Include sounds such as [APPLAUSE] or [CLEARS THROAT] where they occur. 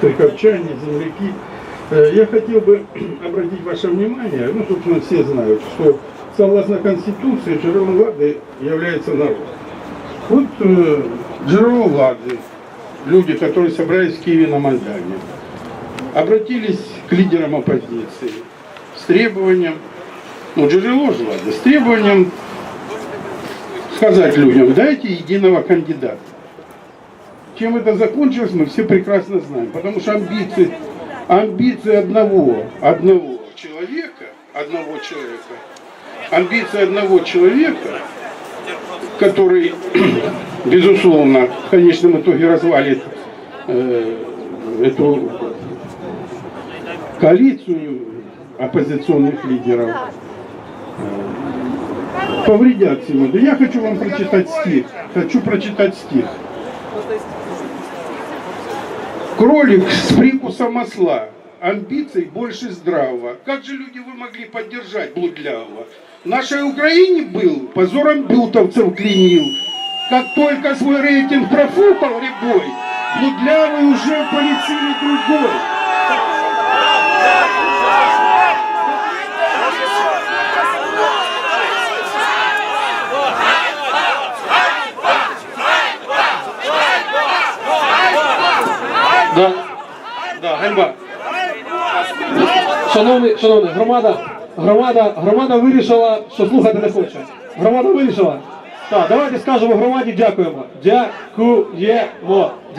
харьковчане, земляки. Э, Я хотел бы [CLEARS THROAT] обратить ваше внимание, ну, собственно, все знают, что согласно Конституции жерлом влады является народ. Вот э, жерло влады, люди, которые собрались в Киеве на Майдане, обратились к лидерам оппозиции с требованием, ну, жерло же с требованием сказать людям, дайте единого кандидата. Чем это закончилось, мы все прекрасно знаем. Потому что амбиции, амбиции одного, одного человека, одного человека, амбиции одного человека, который, [CLEARS THROAT] безусловно, в конечном итоге развалит э, эту коалицию оппозиционных лидеров, повредят сегодня. Я хочу вам прочитать стих. Хочу прочитать стих. Кролик с прикусом масла, амбиций больше здравого. Как же люди вы могли поддержать блудлявого? В нашей Украине был, позором бютовцев клинил. Как только свой рейтинг профукал рябой, блудлявый уже полетели другой. Да. Да, ганьба. Шановний, шановний, громада, громада, громада вирішила, що слухати не хоче. Громада вирішила. Так, давайте скажемо громаді дякуємо. Дякуємо.